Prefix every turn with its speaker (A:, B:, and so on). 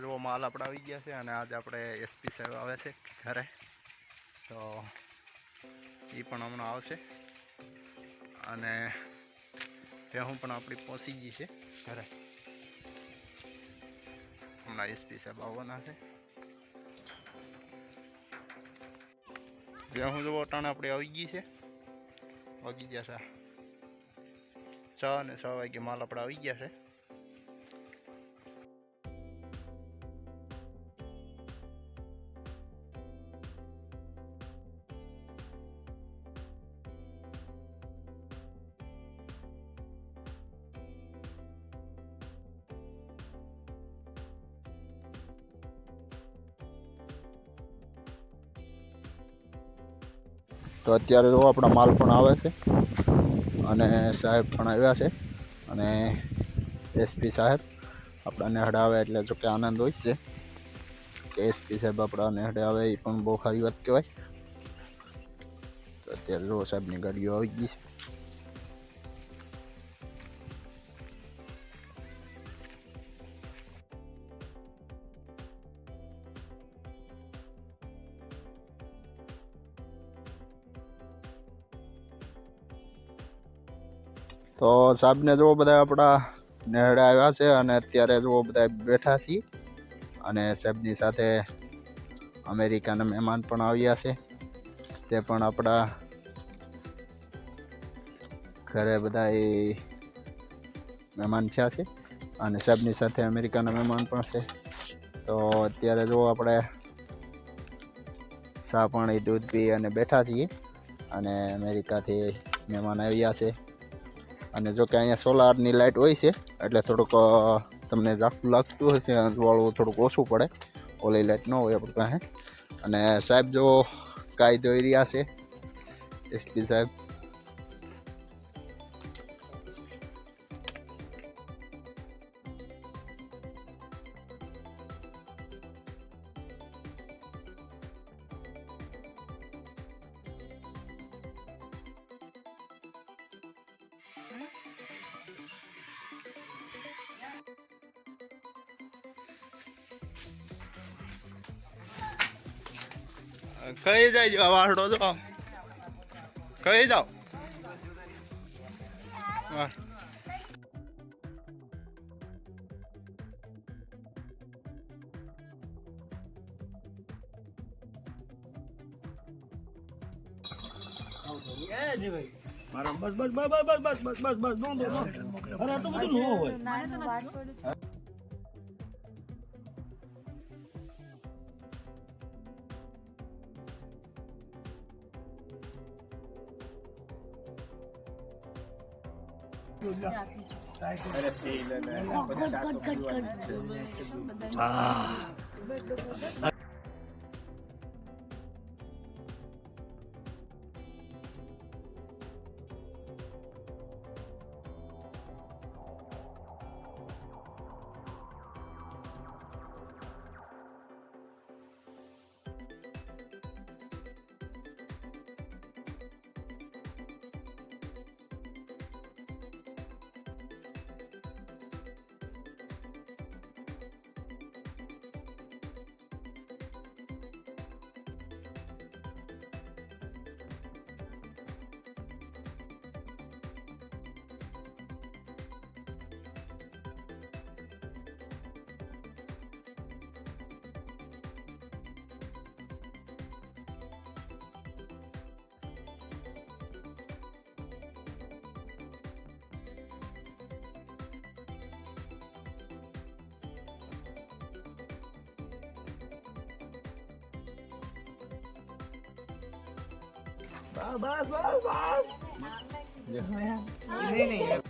A: જો માલ આપણે આવી ગયા છે અને આજે આપણે એસપી સાહેબ આવે છે ઘરે. તો એ પણ હમણાં આવશે. અને હું પણ આપણી પહોંચી ગઈ છે ઘરે. હમણાં એસપી સાહેબ આવવાના છે. જ્યાં જોવો ટાણે આપણે આવી ગઈ છે. વાગી ગયા છે. છ અને છ વાગે માલ આપણે આવી ગયા છે. તો અત્યારે જો આપણા માલ પણ આવે છે. અને સાહેબ પણ આવ્યા છે. અને એસપી સાહેબ આપણાને હડાવે એટલે જો કે આનંદ હોય છે. કે એસપી સાહેબ આપણાને હડાવે એ પણ બહુ સારી વાત કહેવાય. તો અત્યારે જો સાહેબની ગાડીઓ આવી ગઈ છે. તો સાહેબને જો બધા આપણા નેહડા આવ્યા છે અને અત્યારે જો બધા બેઠા છીએ. અને સાહેબની સાથે અમેરિકાના મહેમાન પણ આવ્યા છે. તે પણ આપણા ઘરે બધા એ મહેમાન થયા છે અને સાહેબની સાથે અમેરિકાના મહેમાન પણ છે. તો અત્યારે જો આપણે ચા પાણી, દૂધ પી અને બેઠા છીએ. અને અમેરિકાથી મહેમાન આવ્યા છે. અને જો કે અહીંયા સોલારની લાઇટ હોય છે, એટલે થોડુંક તમને ઝાકું લાગતું હોય છે અંધવાળું થોડુંક ઓછું પડે, ઓલી લાઇટ ન હોય આપણી પાસે. અને સાહેબ જો કાંઈ જોઈ રહ્યા છે એસપી સાહેબ. કઈ જાય વાહડો તો કઈ જાઓ બસ
B: બસ બસ બસ બસ બસ બસ બસ બસ બસ બસ બસ બસ બસ બસ બધું Good, good,
C: good, good. Ah.
B: Bye, bye, bye, Yeah.